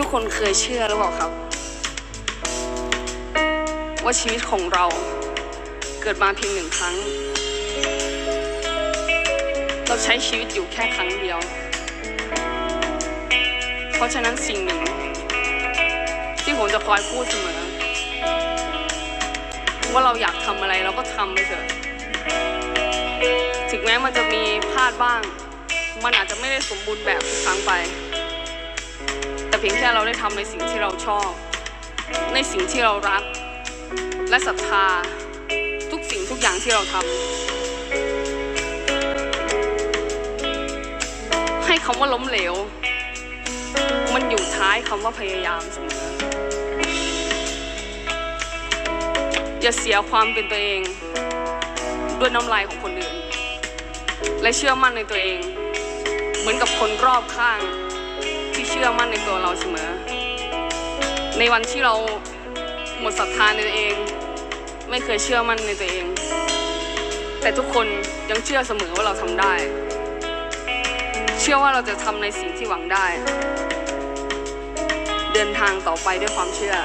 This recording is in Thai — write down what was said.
ทุกคนเคยเชื่อหรือเปล่าครับ ว่าชีวิตของเราเกิดมาเพียงหนึ่งครั้ง เราใช้ชีวิตอยู่แค่ครั้งเดียว เพราะฉะนั้นสิ่งหนึ่ง ที่ผมจะคอยพูดเสมอ ว่าเราอยากทำอะไรเราก็ทำไปเถอะถึงแม้มันจะมีพลาดบ้าง มันอาจจะไม่ได้สมบูรณ์แบบทุกครั้งไป พียงแค่เราได้ทำในสิ่งที่เราชอบ ในสิ่งที่เรารัก และศรัทธาทุกสิ่งทุกอย่างที่เราทำให้คำว่าล้มเหลว มันอยู่ท้ายคำว่าพยายามเสมออย่าเสียความเป็นตัวเอง ด้วยน้ำลายของคนอื่น และเชื่อมั่นในตัวเอง เหมือนกับคนรอบข้าง ชื่อมั่นในตัวเราเสมอ ในวันที่เราหมดศรัทธาในตัวเอง ไม่เคยเชื่อมั่นในตัวเอง แต่ทุกคนยังเชื่อเสมอว่าเราทำได้ เชื่อว่าเราจะทำในสิ่งที่หวังได้ เดินทางต่อไปด้วยความเชื่อ